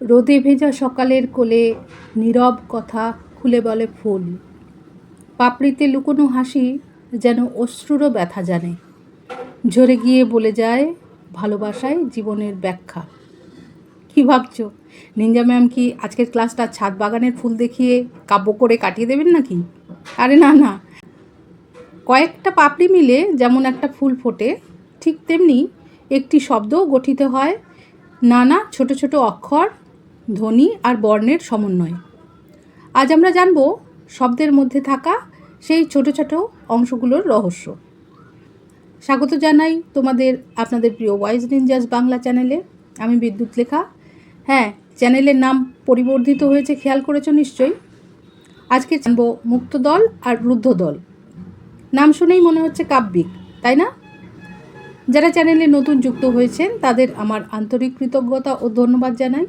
রোদে ভেজা সকালের কোলে নীরব কথা খুলে বলে ফুল। পাপড়িতে লুকোনো হাসি যেন অশ্রুরও ব্যথা জানে। ঝরে গিয়ে বলে যায় ভালোবাসায় জীবনের ব্যাখ্যা। কি ভাবছ? নিঞ্জা ম্যাম কি আজকের ক্লাসটা ছাদ বাগানের ফুল দেখিয়ে কাব্য করে কাটিয়ে দেবেন নাকি? আরে না না। কয়েকটা পাপড়ি মিলে যেমন একটা ফুল ফোটে, ঠিক তেমনি একটি শব্দও গঠিত হয়। নানা ছোট ছোট অক্ষর ধ্বনি আর বর্ণের সমন্বয়। আজ আমরা জানব শব্দের মধ্যে থাকা সেই ছোট ছোট অংশগুলোর রহস্য। স্বাগত জানাই তোমাদের, আপনাদের প্রিয় ওয়াইজ নিনজাস বাংলা চ্যানেলে। আমি বিদ্যুৎ লেখা। হ্যাঁ চ্যানেলের নাম পরিবর্ধিত হয়েছে, খেয়াল করেছ নিশ্চয়ই? আজকে জানব মুক্ত দল আর রুদ্ধ দল নাম শুনেই মনে হচ্ছে কাব্যিক, তাই না? যারা চ্যানেলে নতুন যুক্ত হয়েছেন, তাদের আমার আন্তরিক কৃতজ্ঞতা ও ধন্যবাদ জানাই।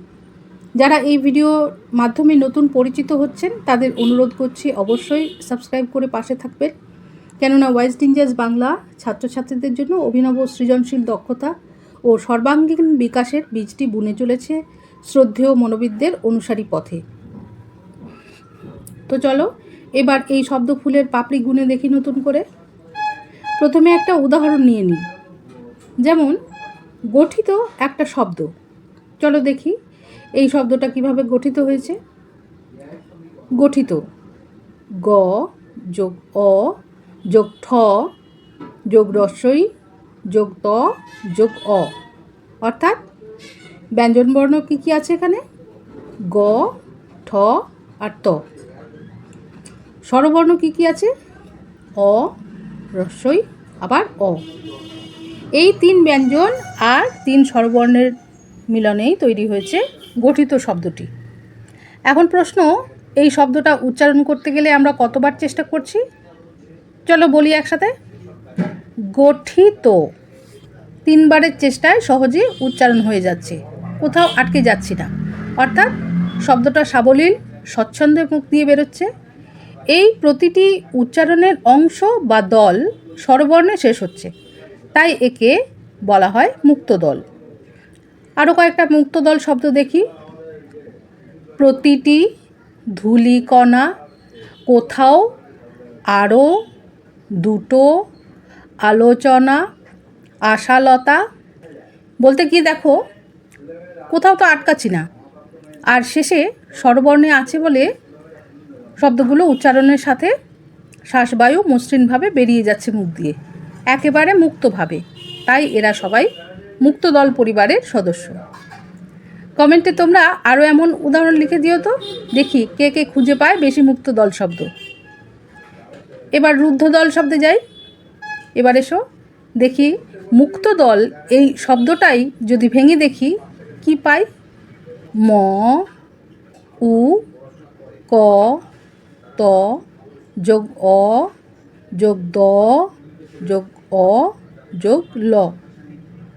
যারা এই ভিডিওর মাধ্যমে নতুন পরিচিত হচ্ছেন, তাদের অনুরোধ করছি অবশ্যই সাবস্ক্রাইব করে পাশে থাকবেন। কেননা ওয়াইজ নিনজাস বাংলা ছাত্রছাত্রীদের জন্য অভিনব সৃজনশীল দক্ষতা ও সর্বাঙ্গীন বিকাশের বীজটি বুনে চলেছে শ্রদ্ধেয় মনোবিদদের অনুসারী পথে। তো চলো, এবার এই শব্দ ফুলের পাপড়ি গুনে দেখি নতুন করে। প্রথমে একটা উদাহরণ নিয়ে নিই। যেমন, গঠিত একটা শব্দ। চলো দেখি এই শব্দটা কীভাবে গঠিত হয়েছে? গঠিত। গ যোগ অ যোগ ঠ যোগ রস্বই যোগ ত যোগ অ। অর্থাৎ ব্যঞ্জনবর্ণ কী কী আছে এখানে? গ, ঠ আর ত। স্বরবর্ণ কী কী আছে? অ রস্বই আবার অ। এই তিন ব্যঞ্জন আর তিন স্বরবর্ণের মিলনেই তৈরি হয়েছে গঠিত শব্দটি। এখন প্রশ্ন, এই শব্দটা উচ্চারণ করতে গেলে আমরা কতবার চেষ্টা করছি? চলো বলি একসাথে। গঠিত। তিনবারের চেষ্টায় সহজে উচ্চারণ হয়ে যাচ্ছে। কোথাও আটকে যাচ্ছি না। অর্থাৎ শব্দটা সাবলীল, স্বচ্ছন্দে মুখ দিয়ে বেরোচ্ছে। এই প্রতিটি উচ্চারণের অংশ বা দল স্বরবর্ণে শেষ হচ্ছে। তাই একে বলা হয় মুক্ত দল। আরও কয়েকটা মুক্ত দল শব্দ দেখি। প্রতিটি ধূলিকণা কোথাও আরও দুটো আলোচনা, আশালতা। বলতে গিয়ে দেখো, কোথাও তো আটকাচ্ছি না। আর শেষে স্বরবর্ণে আছে বলে শব্দগুলো উচ্চারণের সাথে শ্বাসবায়ু মসৃণভাবে বেরিয়ে যাচ্ছে মুখ দিয়ে। একেবারে মুক্তভাবে। তাই এরা সবাই মুক্ত দল পরিবারের সদস্য। কমেন্টে তোমরা আরও এমন উদাহরণ লিখে দিও তো। দেখি কে কে খুঁজে পায় বেশি মুক্ত দল শব্দ। এবার রুদ্ধ দল শব্দে যাই। এবার এসো। দেখি মুক্ত দল এই শব্দটাই যদি ভেঙে দেখি, কি পাই? ম, উ, ক, ত, যোগ অ, যোগ দ, যোগ অ, যোগ ল।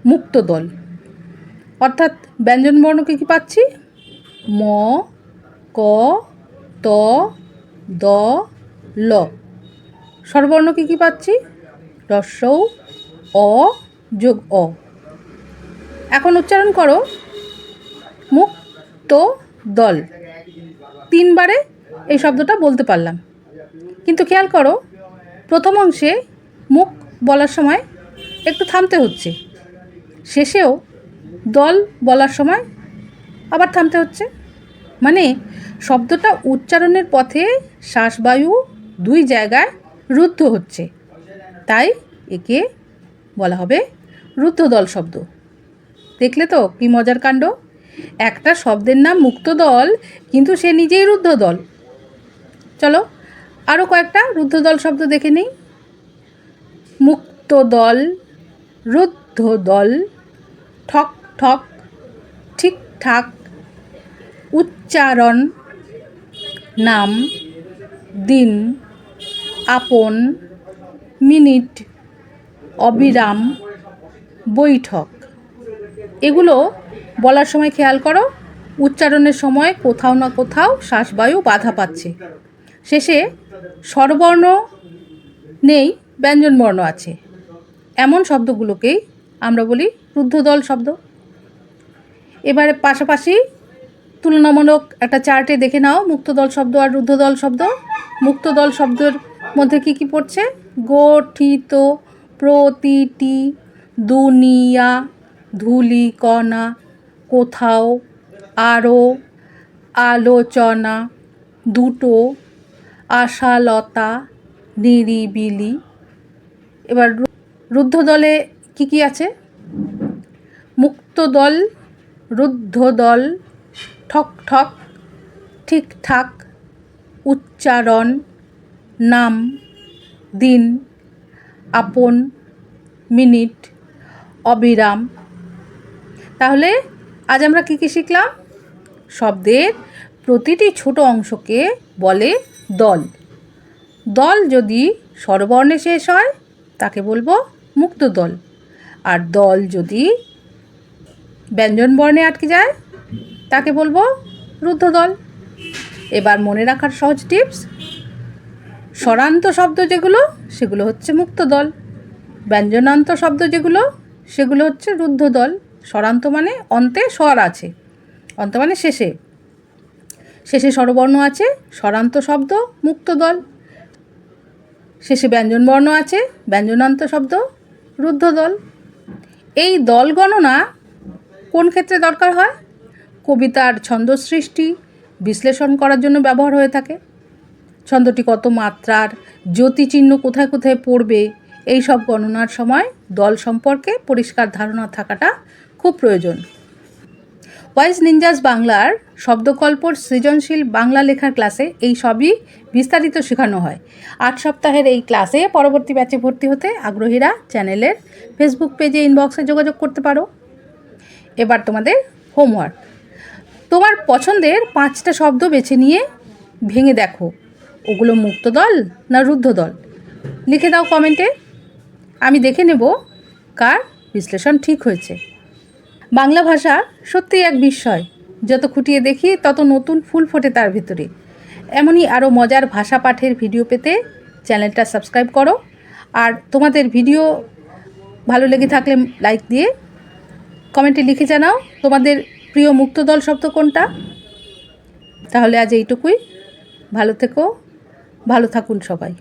মুক্ত দল। অর্থাৎ ব্যঞ্জনবর্ণকে কি পাচ্ছি? ম, ক, ত, দ, ল। স্বরবর্ণকে কি পাচ্ছি? রস্যৌ অ, যোগ অ। এখন উচ্চারণ করো। মুক্ত দল। তিনবারে এই শব্দটা বলতে পারলাম। কিন্তু খেয়াল করো, প্রথম অংশে মুখ বলার সময় একটু থামতে হচ্ছে। শেষেও দল বলার সময় আবার থামতে হচ্ছে। মানে শব্দটা উচ্চারণের পথে শ্বাসবায়ু দুই জায়গায় রুদ্ধ হচ্ছে। তাই একে বলা হবে রুদ্ধদল শব্দ। দেখলে তো কি মজার কাণ্ড? একটা শব্দের নাম মুক্ত দল, কিন্তু সে নিজেই রুদ্ধ দল। চলো আরও কয়েকটা রুদ্ধদল শব্দ দেখে নিই। মুক্ত দল, রুদ্ধ দল ঠক ঠক ঠিকঠাক উচ্চারণ, নাম, দিন, আপন, মিনিট, অবিরাম, বৈঠক। এগুলো বলার সময় খেয়াল করো, উচ্চারণের সময় কোথাও না কোথাও শ্বাসবায়ু বাধা পাচ্ছে। শেষে স্বরবর্ণ নেই, ব্যঞ্জনবর্ণ আছে। এমন শব্দগুলোকেই আমরা বলি রুদ্ধদল শব্দ। এবারে পাশাপাশি তুলনামূলক একটা চার্টে দেখে নাও, মুক্তদল শব্দ আর রুদ্ধদল শব্দ। মুক্তদল শব্দের মধ্যে কি কি পড়ছে? গঠিত, প্রতিটি, দুনিয়া, ধূলিকণা, কোথাও আরও আলোচনা, দুটো, আশালতা, নিরিবিলি। এবার রু- রুদ্ধ দলে কি কি আছে? মুক্ত দল রুদ্ধ দল ঠক ঠক ঠিকঠাক, উচ্চারণ, নাম, দিন, আপন, মিনিট, অবিরাম। তাহলে আজ আমরা কি কি শিখলাম? শব্দের প্রতিটি ছোট অংশকে বলে দল। দল যদি স্বরবর্ণে শেষ হয়, তাকে বলব মুক্ত দল আর দল যদি ব্যঞ্জন বর্ণে আটকে যায়, তাকে বলব রুদ্ধ দল। এবার মনে রাখার সহজ টিপস, স্বরান্ত শব্দ যেগুলো, সেগুলো হচ্ছে মুক্ত দল। ব্যঞ্জনান্ত শব্দ যেগুলো, সেগুলো হচ্ছে রুদ্ধ দল। স্বরান্ত মানে অন্তে স্বর আছে, অন্ত মানে শেষে। শেষে স্বরবর্ণ আছে, স্বরান্ত শব্দ মুক্ত দল। শেষে ব্যঞ্জন বর্ণ আছে, ব্যঞ্জনান্ত শব্দ রুদ্ধ দল। এই দল গণনা কোন ক্ষেত্রে দরকার হয়? কবিতার ছন্দ সৃষ্টি, বিশ্লেষণ করার জন্য ব্যবহার হয়ে থাকে। ছন্দটি কত মাত্রার, জ্যোতিচিহ্ন কোথায় কোথায় পড়বে, এই সব গণনার সময় দল সম্পর্কে পরিষ্কার ধারণা থাকাটা খুব প্রয়োজন। ওয়াইজ নিনজাস বাংলার শব্দকল্পর সৃজনশীল বাংলা লেখার ক্লাসে এই সবই বিস্তারিত শেখানো হয়। আট সপ্তাহের এই ক্লাসে পরবর্তী ব্যাচে ভর্তি হতে আগ্রহীরা চ্যানেলের ফেসবুক পেজে ইনবক্সে যোগাযোগ করতে পারো। এবার তোমাদের হোমওয়ার্ক। তোমার পছন্দের পাঁচটা শব্দ বেছে নিয়ে ভেঙে দেখো। ওগুলো মুক্ত দল না রুদ্ধ দল? লিখে দাও কমেন্টে। আমি দেখে নেব কার বিশ্লেষণ ঠিক হয়েছে। বাংলা ভাষা সত্যিই এক বিস্ময়। যত খুঁটিয়ে দেখি, তত নতুন ফুল ফোটে তার ভিতরে। এমনই আরও মজার ভাষা পাঠের ভিডিও পেতে চ্যানেলটা সাবস্ক্রাইব করো। আর তোমাদের ভিডিও ভালো লেগে থাকলে লাইক দিয়ে কমেন্টে লিখে জানাও তোমাদের প্রিয় মুক্তদল শব্দ কোনটা। তাহলে আজ এইটুকুই। ভালো থেকো, ভালো থাকুন সবাই।